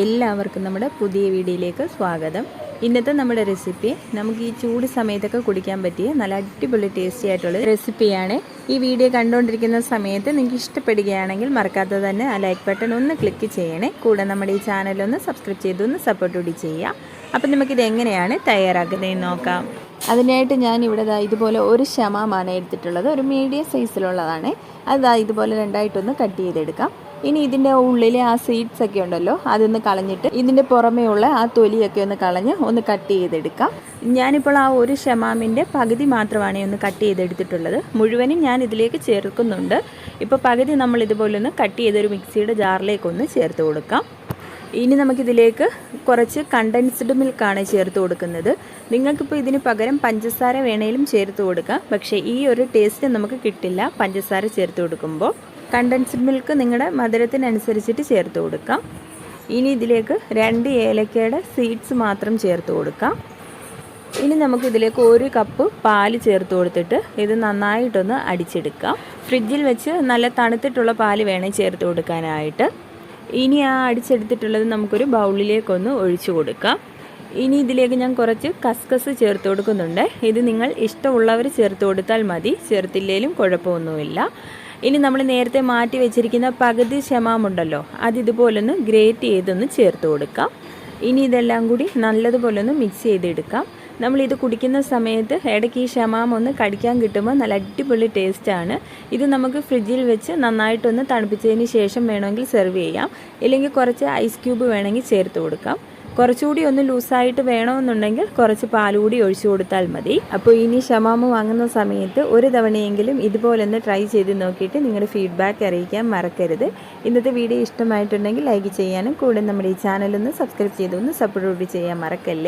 എല്ലാവർക്കും നമ്മുടെ പുതിയ വീഡിയോയിലേക്ക് സ്വാഗതം. ഇന്നത്തെ നമ്മുടെ റെസിപ്പി നമുക്ക് ഈ ചൂട് സമയത്തൊക്കെ കുടിക്കാൻ പറ്റിയ നല്ല അടിപൊളി ടേസ്റ്റി ആയിട്ടുള്ള റെസിപ്പിയാണ് ഈ വീഡിയോ കണ്ടുകൊണ്ടിരിക്കുന്ന സമയത്ത് നിങ്ങൾക്ക് ഇഷ്ടപ്പെടുകയാണെങ്കിൽ മറക്കാതെ തന്നെ ആ ലൈക്ക് ബട്ടൺ ഒന്ന് ക്ലിക്ക് ചെയ്യണേ. കൂടെ നമ്മുടെ ഈ ചാനലൊന്ന് സബ്സ്ക്രൈബ് ചെയ്തൊന്ന് സപ്പോർട്ട് കൂടി ചെയ്യാം. അപ്പം നമുക്കിത് എങ്ങനെയാണ് തയ്യാറാക്കുന്നതെന്ന് നോക്കാം. അതിനായിട്ട് ഞാൻ ഇവിടെ ഇതുപോലെ ഒരു ശമാമാണ് എടുത്തിട്ടുള്ളത്. ഒരു മീഡിയം സൈസിലുള്ളതാണ്. അത് ഇതുപോലെ രണ്ടായിട്ടൊന്ന് കട്ട് ചെയ്തെടുക്കാം. ഇനി ഇതിന്റെ ഉള്ളിലെ ആ സീഡ്സ് ഒക്കെ ഉണ്ടല്ലോ അതൊന്ന് കളഞ്ഞിട്ട് ഇതിന്റെ പുറമേ ഉള്ള ആ തൊലിയൊക്കെ ഒന്ന് കളഞ്ഞ് ഒന്ന് കട്ട് ചെയ്തെടുക്കാം. ഞാനിപ്പോൾ ആ ഒരു ഷമാമിന്റെ പകുതി മാത്രമാണ് ഒന്ന് കട്ട് ചെയ്തെടുത്തിട്ടുള്ളത്. മുഴുവനും ഞാൻ ഇതിലേക്ക് ചേർക്കുന്നുണ്ട്. ഇപ്പോൾ പകുതി നമ്മൾ ഇതുപോലെ ഒന്ന് കട്ട് ചെയ്തൊരു മിക്സിയുടെ ജാറിലേക്കൊന്ന് ചേർത്ത് കൊടുക്കാം. ഇനി നമുക്കിതിലേക്ക് കുറച്ച് കണ്ടൻസ്ഡ് മിൽക്കാണ് ചേർത്ത് കൊടുക്കുന്നത്. നിങ്ങൾക്കിപ്പോൾ ഇതിന് പകരം പഞ്ചസാര വേണേലും ചേർത്ത് കൊടുക്കാം. പക്ഷേ ഈ ഒരു ടേസ്റ്റ് നമുക്ക് കിട്ടില്ല. പഞ്ചസാര ചേർത്ത് കൊടുക്കുമ്പോൾ കണ്ടൻസ്ഡ് മിൽക്ക് നിങ്ങളുടെ മധുരത്തിനനുസരിച്ചിട്ട് ചേർത്ത് കൊടുക്കാം. ഇനി ഇതിലേക്ക് രണ്ട് ഏലക്കയുടെ സീഡ്സ് മാത്രം ചേർത്ത് കൊടുക്കാം. ഇനി നമുക്ക് ഇതിലേക്ക് ഒരു കപ്പ് പാൽ ചേർത്ത് കൊടുത്തിട്ട് ഇത് നന്നായിട്ടൊന്ന് അടിച്ചെടുക്കാം. ഫ്രിഡ്ജിൽ വെച്ച് നല്ല തണുത്തിട്ടുള്ള പാൽ വേണേൽ ചേർത്ത് കൊടുക്കാനായിട്ട്. ഇനി ആ അടിച്ചെടുത്തിട്ടുള്ളത് നമുക്കൊരു ബൗളിലേക്കൊന്ന് ഒഴിച്ചു കൊടുക്കാം. ഇനി ഇതിലേക്ക് ഞാൻ കുറച്ച് കസ്കസ് ചേർത്ത് കൊടുക്കുന്നുണ്ട്. ഇത് നിങ്ങൾ ഇഷ്ടമുള്ളവർ ചേർത്ത് കൊടുത്താൽ മതി. ചേർത്തില്ലേലും കുഴപ്പമൊന്നുമില്ല. ഇനി നമ്മൾ നേരത്തെ മാറ്റി വെച്ചിരിക്കുന്ന പകുതി ശമാമുണ്ടല്ലോ അത് ഇതുപോലൊന്ന് ഗ്രേറ്റ് ചെയ്തൊന്ന് ചേർത്ത് കൊടുക്കാം. ഇനി ഇതെല്ലാം കൂടി നല്ലതുപോലൊന്ന് മിക്സ് ചെയ്തെടുക്കാം. നമ്മൾ ഇത് കുടിക്കുന്ന സമയത്ത് ഇടയ്ക്ക് ഈ ഷമാം ഒന്ന് കടിക്കാൻ കിട്ടുമ്പോൾ നല്ല അടിപൊളി ടേസ്റ്റാണ്. ഇത് നമുക്ക് ഫ്രിഡ്ജിൽ വെച്ച് നന്നായിട്ടൊന്ന് തണുപ്പിച്ചതിന് ശേഷം വേണമെങ്കിൽ സെർവ് ചെയ്യാം. ഇല്ലെങ്കിൽ കുറച്ച് ഐസ് ക്യൂബ് വേണമെങ്കിൽ ചേർത്ത് കൊടുക്കാം. കുറച്ചുകൂടി ഒന്ന് ലൂസായിട്ട് വേണമെന്നുണ്ടെങ്കിൽ കുറച്ച് പാലുകൂടി ഒഴിച്ചു കൊടുത്താൽ മതി. അപ്പോൾ ഇനി ഷമാമ് വാങ്ങുന്ന സമയത്ത് ഒരു തവണയെങ്കിലും ഇതുപോലെ ഒന്ന് ട്രൈ ചെയ്ത് നോക്കിയിട്ട് നിങ്ങളുടെ ഫീഡ്ബാക്ക് അറിയിക്കാൻ മറക്കരുത്. ഇന്നത്തെ വീഡിയോ ഇഷ്ടമായിട്ടുണ്ടെങ്കിൽ ലൈക്ക് ചെയ്യാനും കൂടെ നമ്മുടെ ഈ ചാനലൊന്ന് സബ്സ്ക്രൈബ് ചെയ്തൊന്ന് സപ്പോർട്ട് ചെയ്യാൻ മറക്കല്ലേ?